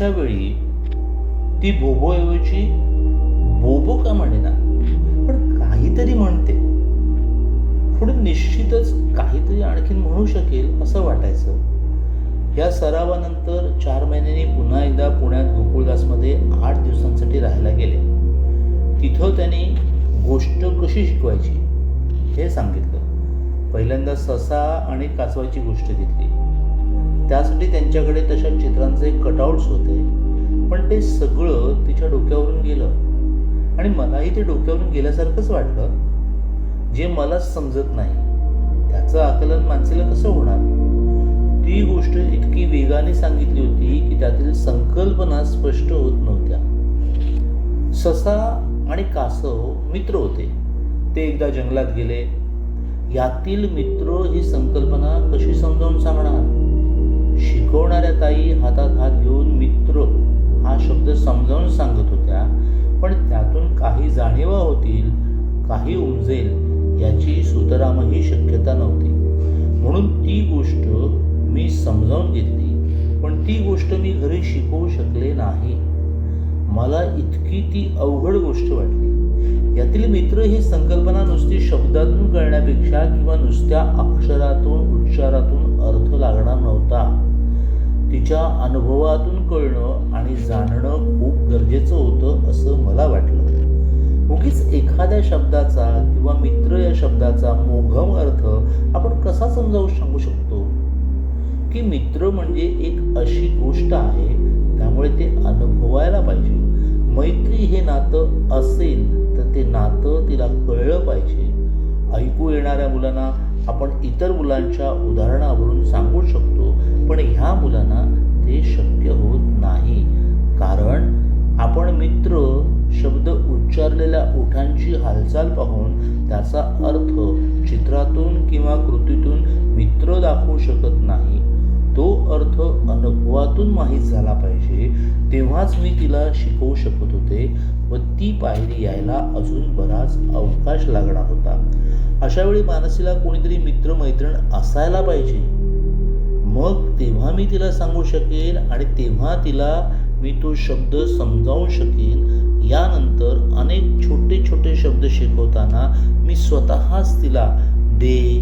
अशा वेळी ती बोबोऐवजी बोबो का म्हणेना? पण काहीतरी म्हणते. पुढे निश्चितच काहीतरी आणखीन म्हणू शकेल असं वाटायचं. या सरावानंतर चार महिन्यांनी पुन्हा एकदा पुण्यात गोकुळदासमध्ये आठ दिवसांसाठी राहायला गेले. तिथं त्यांनी गोष्ट कशी शिकवायची हे सांगितलं. पहिल्यांदा ससा आणि कासवाची गोष्ट घेतली. त्यासाठी त्यांच्याकडे तशा चित्रांचे कटआउट्स होते. पण ते सगळं तिच्या डोक्यावरून गेलं. आणि मलाही ते डोक्यावरून गेल्यासारखंच वाटलं. जे मला समजत नाही. त्याचं आकलन माणसाला कसं होणार? ती गोष्ट इतकी वेगाने सांगितली होती की त्यातील संकल्पना स्पष्ट होत नव्हत्या. ससा आणि कासव मित्र होते. ते एकदा जंगलात गेले. यातील मित्र ही संकल्पना कशी समजावून सांगणार? शिकवणाऱ्या ताई हातात हात घेऊन मित्र हा शब्द समजावून सांगत होत्या पण त्यातून काही जाणीवा होतील काही उमजेल याची सुतरामही शक्यता नव्हती. म्हणून ती गोष्ट मी समजावून घेतली पण ती गोष्ट मी घरी शिकवू शकले नाही. मला इतकी ती अवघड गोष्ट वाटली. यातील मित्र ही संकल्पना नुसती शब्दातून कळण्यापेक्षा किंवा नुसत्या अक्षरातून उच्चारातून अर्थ लागणार नव्हता. तिच्या अनुभवातून कळणं आणि जाणणं खूप गरजेचं होतं असं मला वाटलं. उगीच एखाद्या शब्दाचा किंवा मित्र या शब्दाचा मोघम अर्थ आपण कसा समजावू सांगू शकतो? की मित्र म्हणजे एक अशी गोष्ट आहे त्यामुळे ते अनुभवायला पाहिजे. मैत्री हे नातं असेल तर ते नातं तिला कळलं पाहिजे. ऐकू येणाऱ्या मुलांना आपण इतर मुलांच्या उदाहरणावरून सांगू शकतो पण ह्या मुलांना ते शक्य होत नाही. कारण आपण मित्र शब्द उच्चारलेल्या ओठांची हालचाल पाहून त्याचा अर्थ चित्रातून किंवा कृतीतून मित्र दाखवू शकत नाही. तो अर्थ अनुभवातून माहीत झाला पाहिजे तेव्हाच मी तिला शिकवू शकत होते व ती पायरी यायला अजून बराच अवकाश लागणार होता. अशा वेळी मानसीला कोणीतरी मित्रमैत्रीण असायला पाहिजे. मग तेव्हा मी तिला सांगू शकेन आणि तेव्हा तिला मी तो शब्द समजावू शकेन. यानंतर अनेक छोटे छोटे शब्द शिकवताना मी स्वतःच तिला दे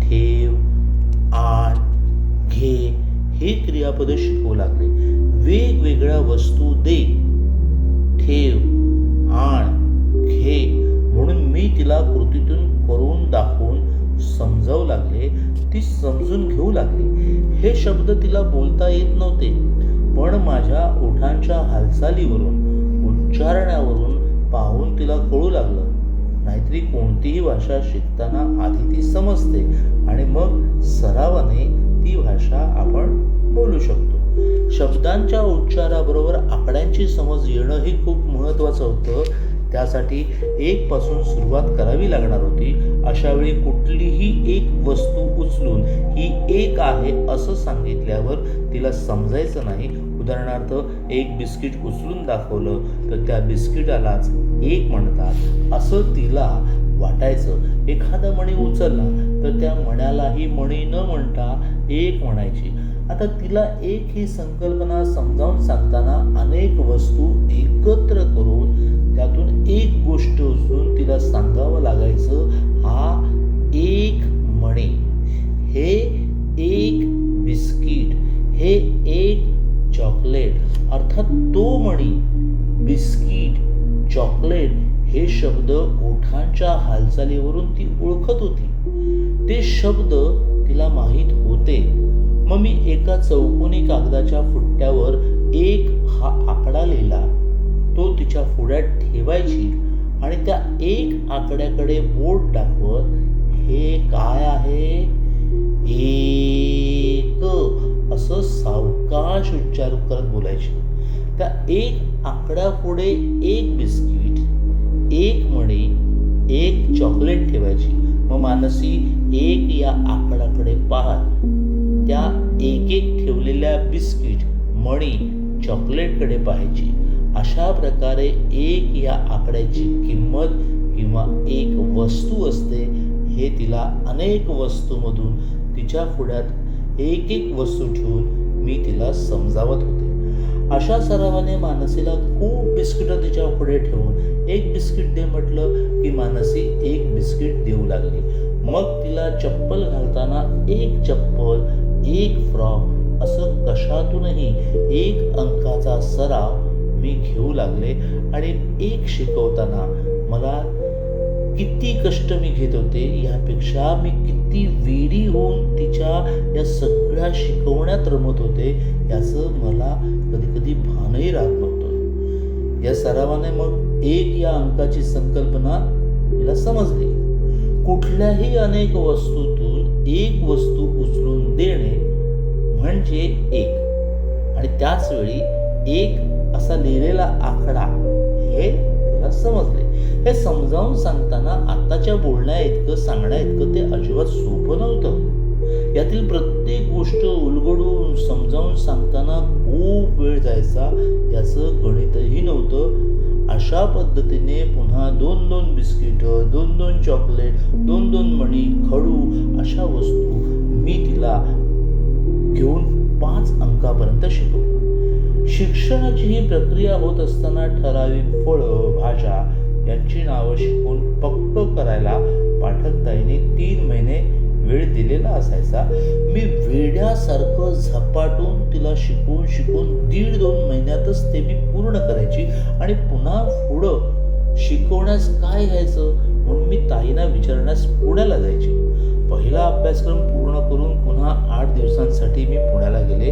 ठेव आण घे हे क्रियापद शिकवू लागले. वेगवेगळ्या वस्तू दे. ठेव आण घे. म्हणून मी तिला कृतीतून करून दाखवून समजावू लागले. ती समजून घेऊ लागली. हे शब्द तिला बोलता येत नव्हते. पण माझ्या ओठांच्या हालचालीवरून उच्चारण्यावरून पाहून तिला कळू लागलं. नाहीतरी कोणतीही भाषा शिकताना आधी ती समजते आणि मग सरावाने ती भाषा आपण बोलू शकतो. शब्दांच्या उच्चाराबरोबर आकड्यांची समज येणं ही खूप महत्त्वाचं होतं. त्यासाठी एक पासून सुरुवात करावी लागणार होती. अशावेळी कुठलीही एक वस्तू उचलून ही एक आहे असं सांगितल्यावर तिला समजायचं नाही. उदाहरणार्थ एक बिस्किट उचलून दाखवलं तर त्या बिस्किटालाच एक म्हणतात. असं तिला वाटायचं. एखादा मणी उचलला तर त्या म्हणालाही म्हणी न म्हणता एक म्हणायची. आता तिला एक ही संकल्पना समजावून सांगताना अनेक वस्तू एकत्र करून त्यातून एक गोष्ट उचलून तिला सांगावं लागायचं हा एक म्हणे. हे एक बिस्किट. हे एक चॉकलेट. अर्थात तो म्हणी बिस्किट चॉकलेट हे शब्द ओठांच्या हालचालीवरून ती ओळखत होती. शब्द तिला माहीत होते. मग मी एका चौकोनी कागदाच्या फुट्ट्यावर एक हा आकडा लिहिला. तो तिच्या फुड्यात ठेवायची आणि त्या एक आकड्याकडे बोट दाखवत हे काय आहे? एक असं सावकाश उच्चार करत बोलायची. त्या एक आकड्यापुढे एक बिस्किट एक मणी एक चॉकलेट ठेवायची. मग मानसी एक या आकड्याकडे पाहत त्या एक एक ठेवलेल्या बिस्किट मणी चॉकलेटकडे पाहायची. अशा प्रकारे एक या आकड्याची किंमत किंवा एक वस्तू असते हे तिला अनेक वस्तूमधून तिच्या पुढ्यात एक एक वस्तू ठेवून मी तिला समजावत होते. अशा सरावाने मानसीला खूप बिस्किटं तिच्या पुढे ठेवून एक बिस्किट दे म्हटलं की मानसी एक बिस्किट देऊ लागली. मग तिला चप्पल घालताना एक चप्पल एक फ्रॉक असं कशातूनही एक अंकाचा सराव मी घेऊ लागले आणि एक शिकवताना मला किती कष्ट मी घेत होते यापेक्षा मी किती वेडी होऊन तिच्या या सगळ्या शिकवण्यात रमत होते याचं मला कधी कधी भानही राहत नव्हतं. या सरावाने मग एक या अंकाची संकल्पना तिला समजली. कुठल्याही अनेक वस्तूतून एक वस्तू उचलून देणे म्हणजे एक. आणि त्याच वेळी एक असा लिहिलेला आकडा हे तुला समजले. हे समजावून सांगताना आताच्या बोलण्या इतकं सांगण्या इतकं ते अजिबात सोपं नव्हतं. यातील प्रत्येक गोष्ट उलगडून समजावून सांगताना खूप वेळ जायचा याचं गणितही नव्हतं. अशा पद्धतीने पुन्हा दोन दोन बिस्किटं दोन दोन चॉकलेट दोन दोन मणी खडू अशा वस्तू मी तिला घेऊन पाच अंकापर्यंत शिकवलं. शिक्षणाची ही प्रक्रिया होत असताना ठराविक फळं भाज्या यांची नावं शिकून पक्क करायला पाठकताईने तीन महिने वेळ दिलेला असायचा मी वेड्यासारखं झपाटून तिला शिकवून शिकवून दीड दोन महिन्यातच ते मी पूर्ण करायची आणि पुन्हा पुढं शिकवण्यास काय घ्यायचं म्हणून मी ताईंना विचारण्यास पुण्याला जायची. पहिला अभ्यासक्रम पूर्ण करून पुन्हा आठ दिवसांसाठी मी पुण्याला गेले.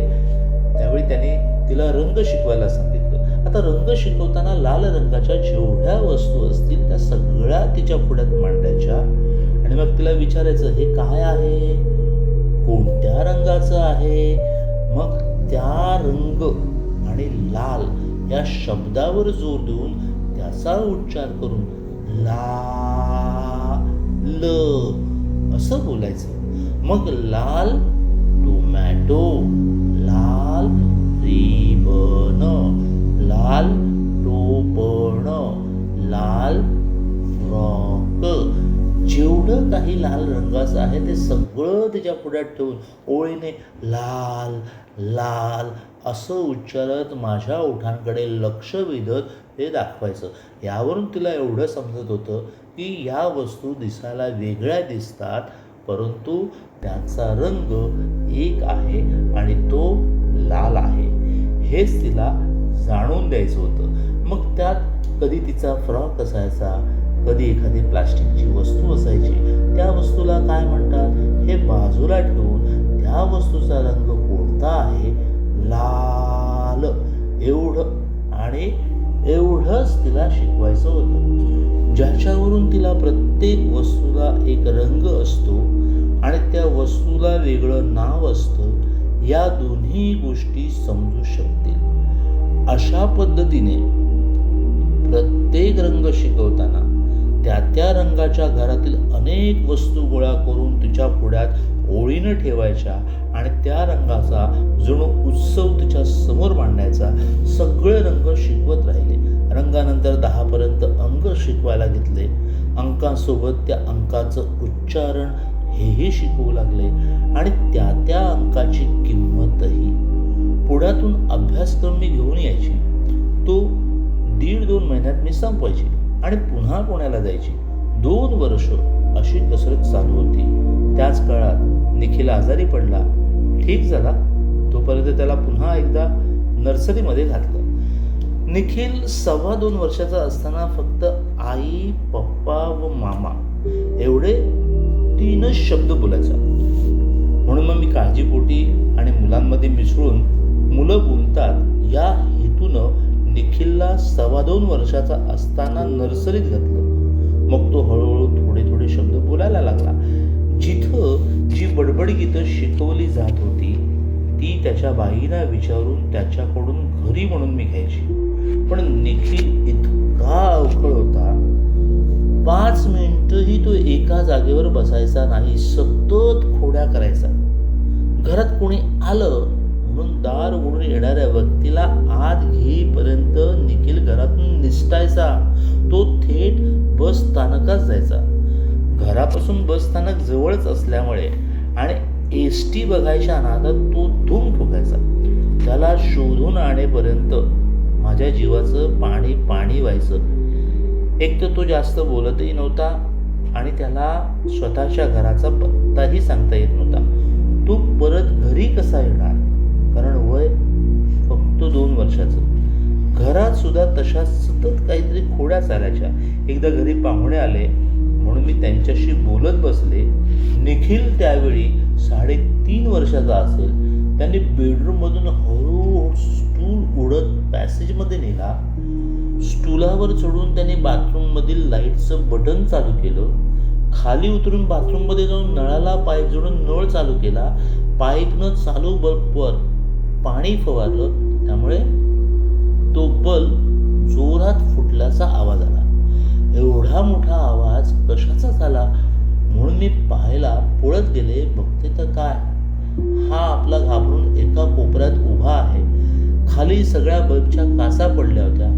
त्यावेळी त्याने तिला रंग शिकवायला सांगितलं. आता रंग शिकवताना लाल रंगाच्या जेवढ्या वस्तू असतील त्या सगळ्या तिच्या पुढ्यात मांडायच्या. आणि मग तिला विचारायचं हे काय आहे? कोणत्या रंगाचं आहे? मग त्या रंग आणि लाल या शब्दावर जोर देऊन त्याचा उच्चार करून ला ल असं बोलायचं. मग लाल टोमॅटो लाल रिबन लाल टोपण लाल फ्रॉक जेवढं काही लाल रंगाचं आहे ते सगळं तिच्या पुढ्यात ठेवून ओळीने लाल लाल असं उच्चारत माझ्या ओठांकडे लक्ष वेधत ते दाखवायचं. यावरून तिला एवढं समजत होतं की या वस्तू दिसायला वेगळ्या दिसतात परंतु त्यांचा रंग एक आहे आणि तो लाल आहे. हेच तिला जाणून द्यायचं होतं. मग त्यात कधी तिचा फ्रॉक असायचा? कधी एखादी प्लास्टिकची वस्तू असायची त्या वस्तूला काय म्हणतात? हे बाजूला ठेवून त्या वस्तूचा रंग कोणता आहे? लाल. एवढं आणि एवढंच तिला शिकवायचं होतं. ज्याच्यावरून तिला प्रत्येक वस्तूला एक रंग असतो आणि त्या वस्तूला वेगळं नाव असतं या दोन्ही गोष्टी समजू शकतील. अशा पद्धतीने प्रत्येक रंग शिकवताना त्या त्या रंगाच्या घरातील अनेक वस्तू गोळा करून तिच्या पुढ्यात ओळीनं ठेवायच्या आणि त्या रंगाचा जणू उत्सव तिच्या समोर मांडायचा. सगळे रंग शिकवत राहिले. रंगानंतर दहापर्यंत अंक शिकवायला घेतले. अंकांसोबत त्या अंकाचं उच्चारण हेही शिकवू लागले. आणि त्या त्या अंकाची किंमतही. पुढ्यातून अभ्यासक्रम मी घेऊन यायची. तो दीड दोन महिन्यात मी संपवायची. आणि पुन्हा पुण्याला जायची. दोन वर्ष अशी कसरत चालू होती. त्याच काळात निखिल आजारी पडला. ठीक झाला. तोपर्यंत त्याला पुन्हा एकदा नर्सरीमध्ये घातलं. निखिल सव्वा दोन वर्षाचा असताना फक्त आई पप्पा व मामा एवढे तीनच शब्द बोलायचा. म्हणून मग मी काळजीपोटी आणि मुलांमध्ये मिसळून मुलं बोलतात या हेतूनं निखिलला सव्वा दोन वर्षाचा असताना नर्सरीत घातलं. मग तो हळूहळू थोडे थोडे शब्द बोलायला लागला. जिथं जी बडबड गीतं शिकवली जात होती ती त्याच्या बाईला विचारून त्याच्याकडून घरी म्हणून मी घ्यायची. पण निखिल इतका अवखळ होता पाच मिनिटही तो एका जागेवर बसायचा नाही सतत खोड्या करायचा. घरात कोणी आलं म्हणून दार उघडून येणाऱ्या व्यक्तीला आत घेईपर्यंत निखिल घरातून निसटायचा. तो थेट बस स्थानकात जायचा. घरापासून बस स्थानक जवळच असल्यामुळे आणि एस टी बघायच्या नादात तो धूम ठोकायचा त्याला शोधून आणेपर्यंत माझ्या जीवाचं पाणी पाणी व्हायचं. एक तर तो जास्त बोलतही नव्हता आणि त्याला स्वतःच्या घराचा पत्ताही सांगता येत नव्हता. तू परत घरी कसा येणार? कारण वय फक्त दोन वर्षाचं. घरात सुद्धा तशा सतत काहीतरी खोड्या चालायच्या. एकदा घरी पाहुणे आले म्हणून मी त्यांच्याशी बोलत बसले. निखिल त्यावेळी साडेतीन वर्षाचा असेल. त्यांनी बेडरूममधून हळूहळू स्टूल उडत पॅसेजमध्ये नेला. स्टूलावर चढून त्याने बाथरूममधील लाईटचं बटन चालू केलं. खाली उतरून बाथरूममध्ये जाऊन नळाला पाईप जोडून नळ चालू केला. पाईपनं चालू बल्बवर पाणी फवारलं त्यामुळे तो बल्ब जोरात फुटल्याचा आवाज आला. एवढा मोठा आवाज कशाचा झाला? म्हणून मी पाहायला पळत गेले बघते तर काय? हा आपला घाबरून एका कोपऱ्यात उभा आहे. खाली सगळ्या बल्बच्या कासा पडल्या होत्या.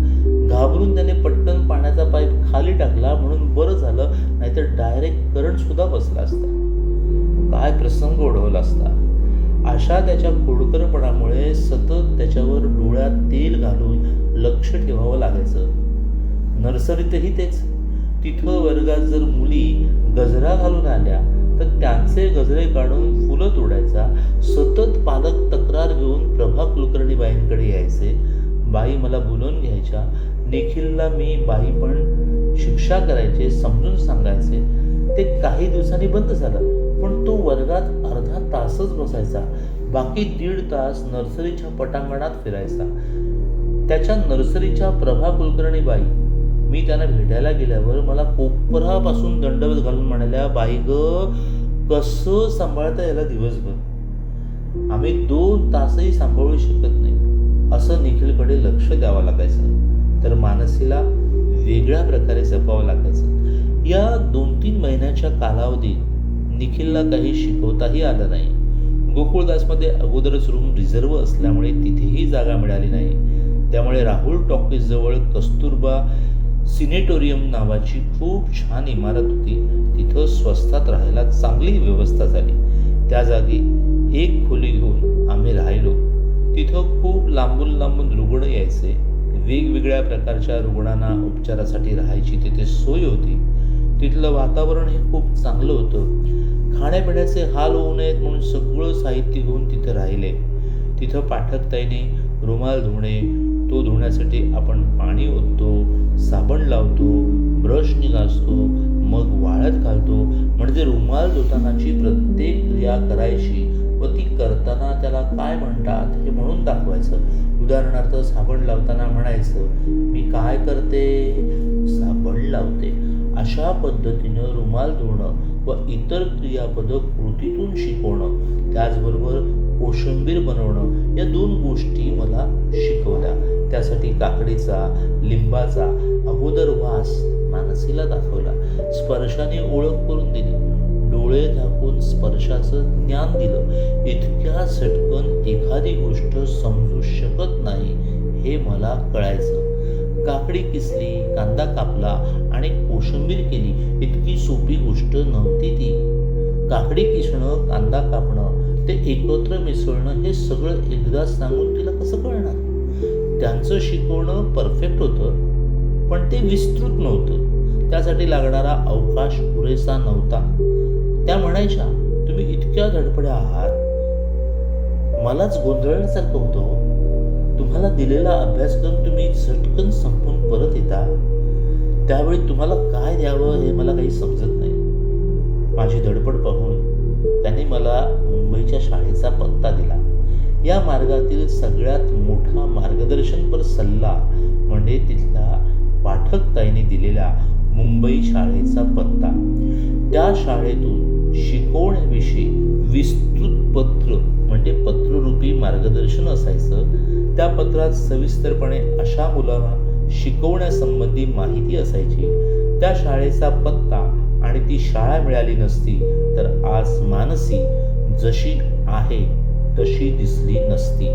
घाबरून त्याने पटकन पाण्याचा पाईप खाली टाकला म्हणून बरं झालं नाहीतर डायरेक्ट करंट सुद्धा बसला असता. काय प्रसंग ओढवला असता. अशा त्याच्या खोडकरपणामुळे सतत त्याच्यावर डोळ्यात तेल घालून लक्ष ठेवावं लागायचं. नर्सरीतही तेच. तिथं वर्गात जर मुली गजरा घालून आल्या तर त्यांचे गजरे काढून फुलं तोडायचा सतत पालक तक्रार घेऊन प्रभा कुलकर्णी बाईंकडे यायचे बाई मला बोलवून घ्यायच्या. निखिलला मी बाई पण शिक्षा करायचे समजून सांगायचे. ते काही दिवसांनी बंद झालं. पण तो वर्गात अर्धा तासच बसायचा. बाकी दीड तास नर्सरीच्या पटांगणात फिरायचा. त्याच्या नर्सरीच्या प्रभा कुलकर्णी बाई मी त्यांना भेटायला गेल्यावर मला कोपरापासून दंडवत घालून म्हणाल्या बाई ग कसं सांभाळता याला दिवसभर? आम्ही दोन तासही सांभाळू शकत नाही. असं निखिलकडे लक्ष द्यावं लागायचं. तर मानसीला वेगळ्या प्रकारे जपावं लागायचं. या दोन तीन महिन्याच्या कालावधीत निखिलला काही शिकवताही आलं नाही. गोकुळदासमध्ये अगोदरच रूम रिझर्व असल्यामुळे तिथेही जागा मिळाली नाही. त्यामुळे राहुल टॉकीजजवळ कस्तुरबा सिनेटोरियम नावाची खूप छान इमारत होती. तिथं स्वस्तात राहायला चांगली व्यवस्था झाली. त्या जागी एक खोली घेऊन आम्ही राहिलो. तिथं खूप लांबून लांबून रुग्ण यायचे. वेगवेगळ्या प्रकारच्या रुग्णांना उपचारासाठी राहायची तिथे सोय होती. तिथलं वातावरण हे खूप चांगलं होतं. खाण्यापिण्याचे हाल होऊ नयेत म्हणून सगळं साहित्य घेऊन तिथं राहिले. तिथं पाठकताईने रुमाल धुणे तो धुण्यासाठी आपण पाणी ओततो साबण लावतो ब्रश निघासतो मग वाळत घालतो. म्हणजे रुमाल धुतानाची प्रत्येक क्रिया करायची व ती करताना त्याला काय म्हणतात हे म्हणून दाखवायचं. उदाहरणार्थ साबण लावताना म्हणायचं मी काय करते? साबण लावते. अशा पद्धतीनं रुमाल धुणं व इतर क्रियापदं कृतीतून शिकवणं त्याचबरोबर कोशिंबीर बनवणं या दोन गोष्टी मला शिकवल्या. त्यासाठी काकडीचा लिंबाचा अगोदर वास मानसीला दाखवला. स्पर्शाने ओळख करून दिली. डोळे झाकून स्पर्शाचं ज्ञान दिलं. इतक्या सटकन एखादी गोष्ट समजू शकत नाही हे मला कळायचं. काकडी किसली कांदा कापला आणि कोशिंबीर केली इतकी सोपी गोष्ट नव्हती ती. काकडी किसणं कांदा कापणं ते एकत्र मिसळणं हे सगळं एकदा सांगून तिला कसं कळणार? त्यांचं शिकवणं परफेक्ट होतं पण ते विस्तृत नव्हतं. त्यासाठी लागणारा अवकाश पुरेसा नव्हता. त्या म्हणायच्या तुम्ही इतक्या धडपड्या आहात? मलाच गोंधळण्यासारखं होतं हो. तुम्हाला दिलेला अभ्यासक्रम तुम्ही झटकन संपून परत येता त्यावेळी तुम्हाला काय द्यावं हे मला काही समजत नाही. माझी धडपड पाहून त्यांनी मला मुंबईच्या शाळेचा पत्ता दिला. या मार्गातील सगळ्यात मोठा मार्गदर्शनपर सल्ला म्हणजे तिथला पाठकताईने दिलेला मुंबई शाळेचा पत्ता. त्या शाळेतून शिकवण्याविषयी विस्तृत पत्र म्हणजे रूपी मार्गदर्शन असायचं त्या पत्रात सविस्तरपणे अशा मुलांना शिकवण्यासंबंधी माहिती असायची. त्या शाळेचा पत्ता आणि ती शाळा मिळाली नसती तर आज मानसी जशी आहे तशी दिसली नसती.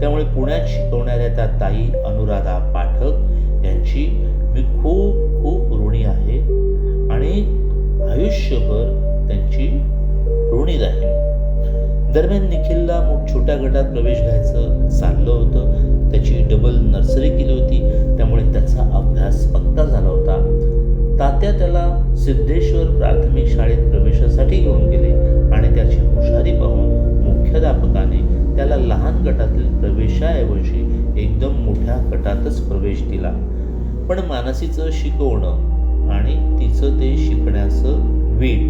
त्यामुळे पुण्यात शिकवणाऱ्या त्या ताई अनुराधा पाठक यांची मी खूप खूप ऋणी आहे आणि आयुष्यभर त्यांची ऋणी राहील दरम्यान निखिलला मग छोट्या गटात प्रवेश घ्यायचं चाललं होतं. त्याची डबल नर्सरी केली होती. त्यामुळे त्याचा अभ्यास पक्का झाला होता. तात्या त्याला सिद्धेश्वर प्राथमिक शाळेत प्रवेशासाठी घेऊन गेले आणि त्याची हुशारी पाहून मुख्याध्यापकाने त्याला लहान गटातील प्रवेशाऐवजी एकदम मोठ्या गटातच प्रवेश दिला. पण मानसीचं शिकवणं आणि तिचं ते शिकण्याचं वेळ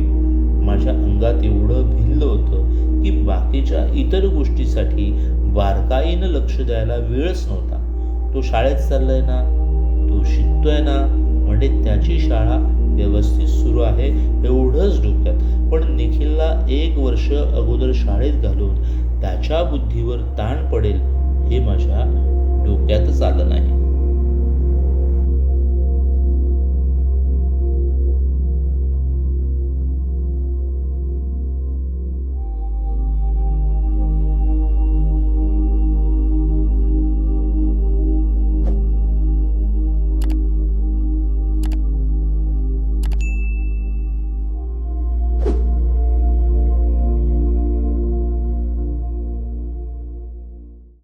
माझ्या अंगात एवढं भिल्लं होतं की बाकीच्या इतर गोष्टीसाठी बारकाईनं लक्ष द्यायला वेळच नव्हता. तो शाळेत चाललाय ना? तो शिकतोय ना? म्हणजे त्याची शाळा व्यवस्थित सुरू आहे एवढंच डोक्यात. पण निखिलला एक वर्ष अगोदर शाळेत घालून त्याच्या बुद्धीवर ताण पडेल हे माझ्या डोक्यातच आलं नाही.